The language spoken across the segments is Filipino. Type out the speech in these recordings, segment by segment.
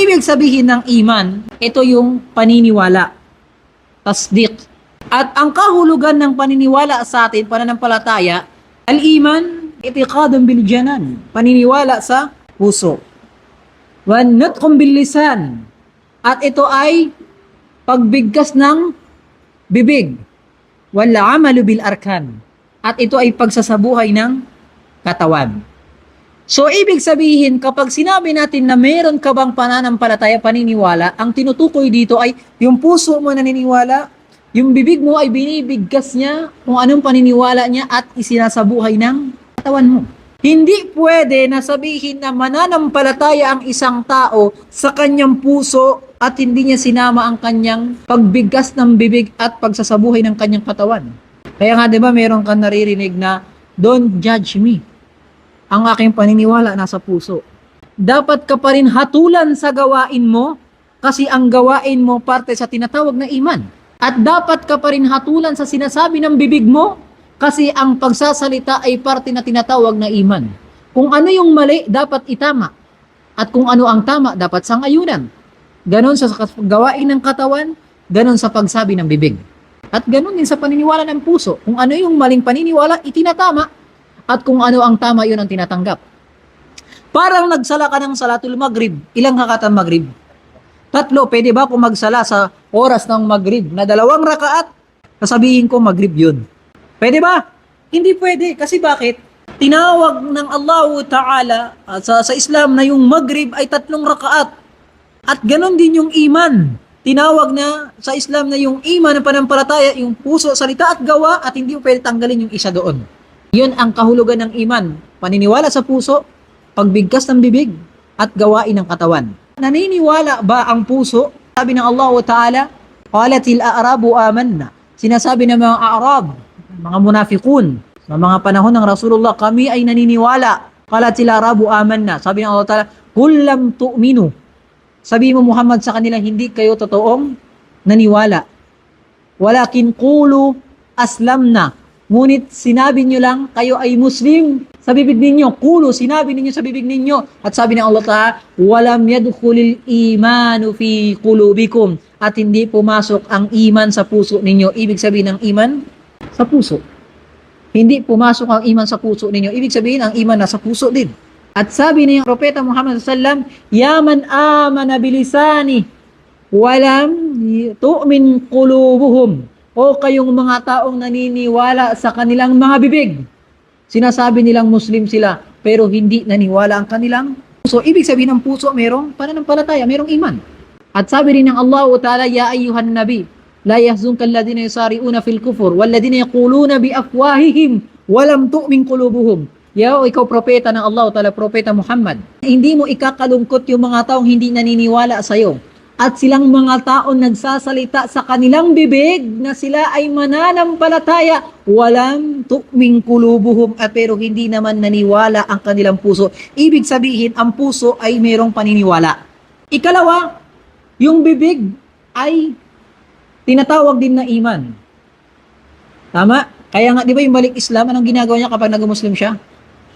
ibig sabihin ng iman, ito yung paniniwala. Tasdik. At ang kahulugan ng paniniwala sa atin, pananampalataya, al-iman, itiqadun bil janan. Paniniwala sa puso. Wan nutqum bil lisan. At ito ay pagbigkas ng bibig. Wala amalu bil arkan. At ito ay pagsasabuhay ng katawan. So, ibig sabihin, kapag sinabi natin na meron ka bang pananampalataya, paniniwala, ang tinutukoy dito ay yung puso mo naniniwala, yung bibig mo ay binibigkas niya kung anong paniniwala niya at isinasabuhay ng katawan mo. Hindi pwede na sabihin na mananampalataya ang isang tao sa kanyang puso at hindi niya sinama ang kanyang pagbigkas ng bibig at pagsasabuhay ng kanyang katawan. Kaya nga 'di ba meron kang naririnig na don't judge me. Ang aking paniniwala nasa puso. Dapat ka pa rin hatulan sa gawain mo kasi ang gawain mo parte sa tinatawag na iman. At dapat ka pa rin hatulan sa sinasabi ng bibig mo kasi ang pagsasalita ay parte na tinatawag na iman. Kung ano yung mali, dapat itama. At kung ano ang tama, dapat sangayunan. Ganon sa gawain ng katawan, ganon sa pagsabi ng bibig. At ganon din sa paniniwala ng puso. Kung ano yung maling paniniwala, itinatama. At kung ano ang tama, yun ang tinatanggap. Parang nagsala ka ng salatul maghrib. Ilang hakatan maghrib? Tatlo, pwede ba kung magsala sa oras ng maghrib na dalawang rakaat? Sasabihin ko maghrib yun. Pwede ba? Hindi pwede. Kasi bakit? Tinawag ng Allah Ta'ala at sa, sa Islam na yung maghrib ay tatlong rakaat. At ganon din yung iman. Tinawag na sa Islam na yung iman ng panampalataya, yung puso, salita at gawa at hindi mo pwede tanggalin yung isa doon. Yun ang kahulugan ng iman. Paniniwala sa puso, pagbigkas ng bibig, at gawain ng katawan. Naniniwala ba ang puso? Sabi ng Allah Ta'ala, Qalatil a'rabu amanna. Sinasabi ng mga Arab, mga munafikun, sa mga panahon ng Rasulullah, kami ay naniniwala. Qalatil a'rabu amanna. Sabi ng Allah Ta'ala, Kul lam tu'minu. Sabi mo Muhammad sa kanila, hindi kayo totoong naniwala. Walakin qulu aslamna. Ngunit sinabi nyo lang, kayo ay Muslim. Sa bibig ninyo, kulo, sinabi ninyo sa bibig ninyo. At sabi ng Allah Ta'ala, walam yadkhulil imanu fi qulubikum. At hindi pumasok ang iman sa puso ninyo. Ibig sabihin ng iman sa puso. Hindi pumasok ang iman sa puso ninyo. Ibig sabihin, ang iman nasa puso din. At sabi niya Propeta Muhammad sallam, Yaman amana bilisani, walam tu'min qulubuhum. O kayong mga taong naniniwala sa kanilang mga bibig. Sinasabi nilang Muslim sila, pero hindi naniwala ang kanilang puso. Ibig sabihin ng puso, merong pananampalataya, merong iman. At sabi rin ng Allah Ta'ala, Ya ayyuhan nabi, la yahzunka alladhina yusari'una fil kufur, walladhina yaquluna bi afwahihim, walam tu'min qulubuhum. Ya, o ikaw propeta ng Allah Ta'ala, propeta Muhammad. Hindi mo ikakalungkot yung mga taong hindi naniniwala sa iyo. At silang mga taong nagsasalita sa kanilang bibig na sila ay mananampalataya, walang tu'ming kulubuhum at pero hindi naman naniwala ang kanilang puso. Ibig sabihin, ang puso ay mayroong paniniwala. Ikalawa, yung bibig ay tinatawag din na iman. Tama? Kaya nga, di ba yung balik Islam, anong ginagawa niya kapag nag-Muslim siya?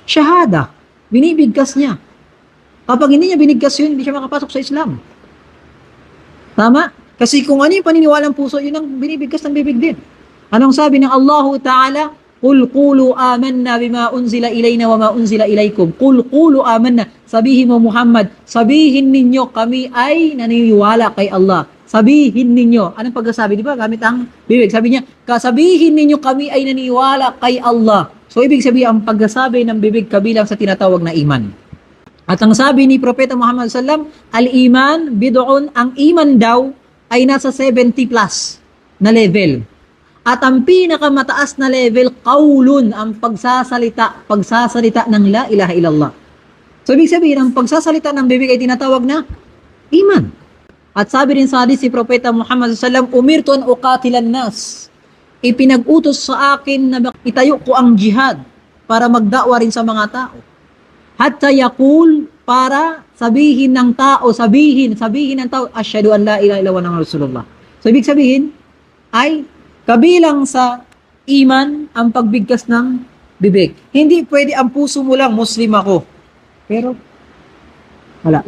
Shahada. Binibigkas niya. Kapag hindi niya binigkas yun, hindi siya makapasok sa Islam. Tama? Kasi kung ano yung paniniwala ng puso, yun ang binibigkas ng bibig din. Anong sabi ng Allah Ta'ala? Qul qulu amanna bima unzila ilayna wa ma unzila ilaykum. Qul qulu amanna. Sabihin mo Muhammad, sabihin ninyo kami ay naniniwala kay Allah. Sabihin ninyo. Anong pagkasabi? Di ba? Gamit ang bibig. Sabi niya, kasabihin ninyo kami ay naniniwala kay Allah. So, ibig sabihin, ang pagkasabi ng bibig kabilang sa tinatawag na iman. At ang sabi ni Propeta Muhammad sallam, al-iman bid'un, ang iman daw ay nasa 70 plus na level. At ang pinakamataas na level, kaulun, ang pagsasalita, pagsasalita ng la ilaha illallah. So, ibig sabihin, ang pagsasalita ng bibig ay tinatawag na iman. At sabi rin sa hadith si Propeta Muhammad sallam, umirtu an uqatilan nas. Ipinag-utos sa akin na itayo ko ang jihad para magdakwa rin sa mga tao hatta yakul para sabihin ng tao, sabihin, sabihin ng tao, asyhadu an la ilaha illallah wa rasulullah. So ibig sabihin ay kabilang sa iman ang pagbigkas ng bibig. Hindi pwede ang puso mo lang Muslim ako. Pero wala.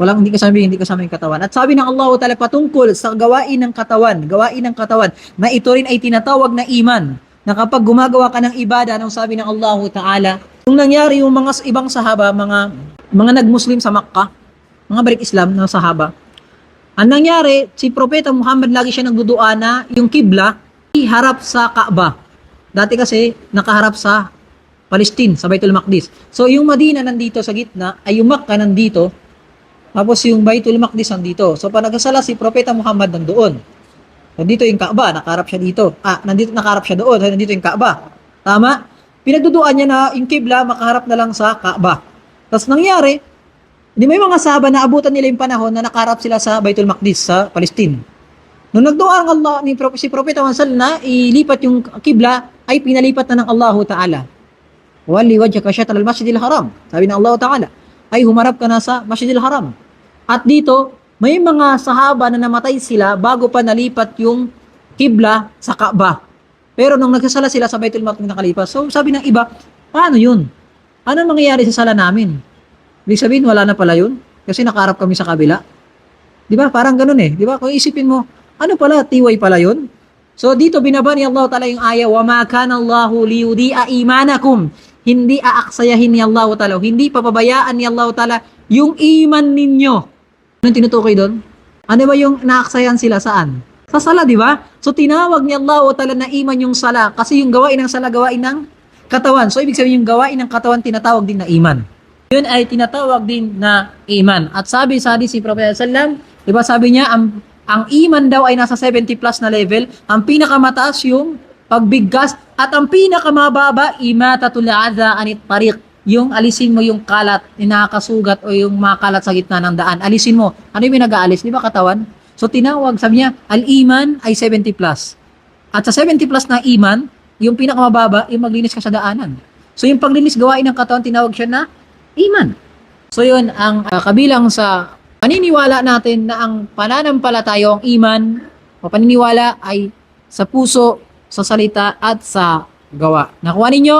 Walang hindi kasama hindi kasama yung katawan. At sabi ng Allah Ta'ala patungkol sa gawain ng katawan, gawain ng katawan, na ito rin ay tinatawag na iman. Na kapag gumagawa ka ng ibada, anong sabi ng Allah Ta'ala, yung nangyari yung mga ibang sahaba, mga mga nag-Muslim sa Makkah, mga balik Islam na sahaba, ang nangyari, si Propeta Muhammad lagi siya nagdudua na yung kibla harap sa Kaaba. Dati kasi nakaharap sa Palestine, sa Baitul Maqdis. So yung Madina nandito sa gitna, ay yung Makkah nandito, tapos yung Baitul Maqdis nandito. So pag nagkasala si Propeta Muhammad nandoon. Nandito yung Kaaba, nakaharap siya dito. Ah, nandito nakaharap siya doon, nandito yung Kaaba. Tama? Pinagduduan niya na yung kibla makaharap na lang sa Kaaba. Tapos nangyari, hindi may mga sahaba na abutan nila yung panahon na nakaharap sila sa Baitul Maqdis sa Palestine. Nung nagdua ang Allah ni Pro- si Propeta Muhammad na ilipat yung kibla ay pinalipat na ng Allah Ta'ala. Wali wajhaka shatr al-masjidil haram. Sabi ng Allah Ta'ala, ay humarap ka na sa Masjidil Haram. At dito, may mga sahaba na namatay sila bago pa nalipat yung kibla sa Kaaba. Pero nung nagkasala sila sa Baitul Maqdis nakalipas, so sabi ng iba, paano yun? Ano mangyayari sa sala namin? Ibig sabihin, wala na pala yun? Kasi nakaharap kami sa kabila. Di ba? Parang ganun eh. Di ba? Kung isipin mo, ano pala, tiway pala yun? So dito binaba ni Allah Ta'ala yung aya, وَمَا كَانَ اللَّهُ لِيُضِيءَ إِيمَانَكُمْ Hindi aaksayahin ni Allah Ta'ala, hindi papabayaan ni Allah Ta'ala yung iman ninyo. Anong tinutukoy doon? Ano ba yung naaksayan sila saan? Sa sala, di ba? So tinawag ni Allah Ta'ala na iman yung sala kasi yung gawain ng sala, gawain ng katawan. So ibig sabihin yung gawain ng katawan tinatawag din na iman. Yun ay tinatawag din na iman. At sabi sa hadith si Prophet sallam, di ba sabi niya, ang, ang iman daw ay nasa 70 plus na level. Ang pinakamataas yung pagbigkas at ang pinakamababa, imatatul adha anit tariq. Yung alisin mo yung kalat, yung nakakasugat o yung makalat sa gitna ng daan. Alisin mo. Ano yung nag-aalis? Di ba katawan? So tinawag, sabi niya, al-iman ay 70 plus. At sa 70 plus na iman, yung pinakamababa, yung maglinis ka sa daanan. So yung paglinis gawain ng katawan, tinawag siya na iman. So yun, ang uh, kabilang sa paniniwala natin na ang pananampalataya, ang iman, o paniniwala ay sa puso, sa salita, at sa gawa. Nakuha ninyo?